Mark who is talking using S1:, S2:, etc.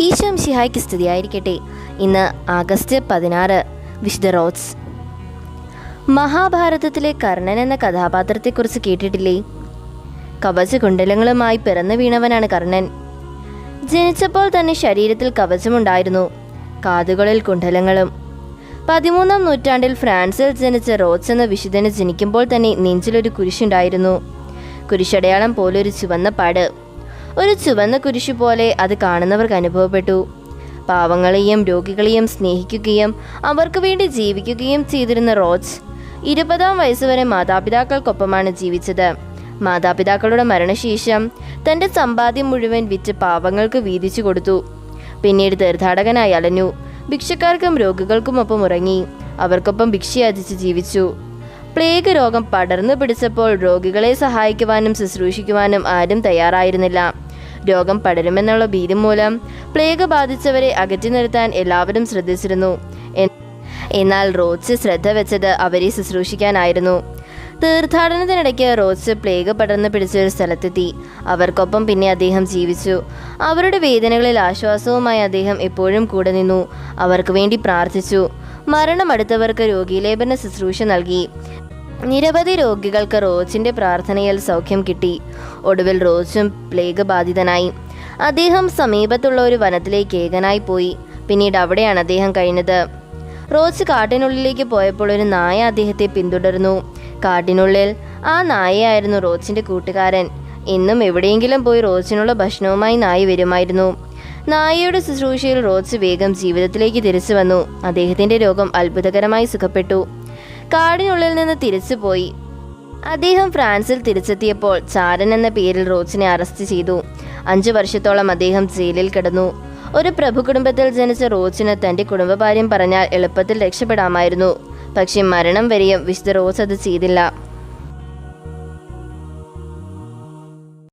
S1: ഈശോം ശിഹായ്ക്ക് സ്തുതിയായിരിക്കട്ടെ. ഇന്ന് ആഗസ്റ്റ് പതിനാറ് വിശുദ്ധ റോഡ്സ് മഹാഭാരതത്തിലെ കർണൻ എന്ന കഥാപാത്രത്തെക്കുറിച്ച് കേട്ടിട്ടില്ലേ? കവചകുണ്ടലങ്ങളുമായി പിറന്നു വീണവനാണ് കർണൻ. ജനിച്ചപ്പോൾ തന്നെ ശരീരത്തിൽ കവചമുണ്ടായിരുന്നു. കാതുകളിൽ കുണ്ടലങ്ങളും പതിമൂന്നാം നൂറ്റാണ്ടിൽ ഫ്രാൻസിൽ ജനിച്ച റോഡ്സ് എന്ന വിശുദ്ധന് ജനിക്കുമ്പോൾ തന്നെ നെഞ്ചിലൊരു കുരിശുണ്ടായിരുന്നു. കുരിശടയാളം പോലൊരു ചുവന്ന പാട്. ഒരു ചുവന്ന കുരിശു പോലെ അത് കാണുന്നവർക്ക് അനുഭവപ്പെട്ടു. പാവങ്ങളെയും രോഗികളെയും സ്നേഹിക്കുകയും അവർക്ക് വേണ്ടി ജീവിക്കുകയും ചെയ്തിരുന്ന റോഡ്സ് ഇരുപതാം വയസ്സുവരെ മാതാപിതാക്കൾക്കൊപ്പമാണ് ജീവിച്ചത്. മാതാപിതാക്കളുടെ മരണശേഷം തന്റെ സമ്പാദ്യം മുഴുവൻ വിറ്റ് പാവങ്ങൾക്ക് വീതിച്ചു കൊടുത്തു. പിന്നീട് തീർത്ഥാടകനായി അലഞ്ഞു. ഭിക്ഷക്കാർക്കും രോഗികൾക്കുമൊപ്പം ഉറങ്ങി. അവർക്കൊപ്പം ഭിക്ഷയാചിച്ച് ജീവിച്ചു. പ്ലേഗ് രോഗം പടർന്നു പിടിച്ചപ്പോൾ രോഗികളെ സഹായിക്കുവാനും ശുശ്രൂഷിക്കുവാനും ആരും തയ്യാറായിരുന്നില്ല. രോഗം പടരുമെന്നുള്ള ഭീതി മൂലം പ്ലേഗ് ബാധിച്ചവരെ അകറ്റി നിർത്താൻ എല്ലാവരും ശ്രദ്ധിച്ചിരുന്നു. എന്നാൽ റോച്ച് ശ്രദ്ധ വെച്ചത് അവരെ ശുശ്രൂഷിക്കാനായിരുന്നു. തീർത്ഥാടനത്തിനിടയ്ക്ക് റോച്ച് പ്ലേഗ് പടർന്നു പിടിച്ച ഒരു സ്ഥലത്തെത്തി. അവർക്കൊപ്പം പിന്നെ അദ്ദേഹം ജീവിച്ചു. അവരുടെ വേദനകളിൽ ആശ്വാസവുമായി അദ്ദേഹം എപ്പോഴും കൂടെ നിന്നു. അവർക്ക് വേണ്ടി പ്രാർത്ഥിച്ചു. മരണമടുത്തവർക്ക് രോഗീലേപന ശുശ്രൂഷ നൽകി. നിരവധി രോഗികൾക്ക് റോച്ചിന്റെ പ്രാർത്ഥനയിൽ സൗഖ്യം കിട്ടി. ഒടുവിൽ റോച്ചും പ്ലേഗ് ബാധിതനായി അദ്ദേഹം സമീപത്തുള്ള ഒരു വനത്തിലേക്ക് ഏകനായി പോയി. പിന്നീട് അവിടെയാണ് അദ്ദേഹം കഴിഞ്ഞത്. റോച്ച് കാട്ടിനുള്ളിലേക്ക് പോയപ്പോൾ ഒരു നായ അദ്ദേഹത്തെ പിന്തുടർന്നു. കാട്ടിനുള്ളിൽ ആ നായയായിരുന്നു റോച്ചിന്റെ കൂട്ടുകാരൻ. എന്നും എവിടെയെങ്കിലും പോയി റോച്ചിനുള്ള ഭക്ഷണവുമായി നായ വരുമായിരുന്നു. നായയുടെ ശുശ്രൂഷയിൽ റോച്ച് വേഗം ജീവിതത്തിലേക്ക് തിരിച്ചു വന്നു. അദ്ദേഹത്തിന്റെ രോഗം അത്ഭുതകരമായി സുഖപ്പെട്ടു. കാടിനുള്ളിൽ നിന്ന് തിരിച്ചുപോയി. അദ്ദേഹം ഫ്രാൻസിൽ തിരിച്ചെത്തിയപ്പോൾ ചാരൻ എന്ന പേരിൽ റോച്ചിനെ അറസ്റ്റ് ചെയ്തു. അഞ്ചു വർഷത്തോളം അദ്ദേഹം ജയിലിൽ കിടന്നു. ഒരു പ്രഭു കുടുംബത്തിൽ ജനിച്ച റോച്ചിന് തന്റെ കുടുംബഭാര്യം പറഞ്ഞാൽ എളുപ്പത്തിൽ രക്ഷപ്പെടാമായിരുന്നു. പക്ഷേ മരണം വരെയും വിശുദ്ധ റോസ് അത് ചെയ്തില്ല.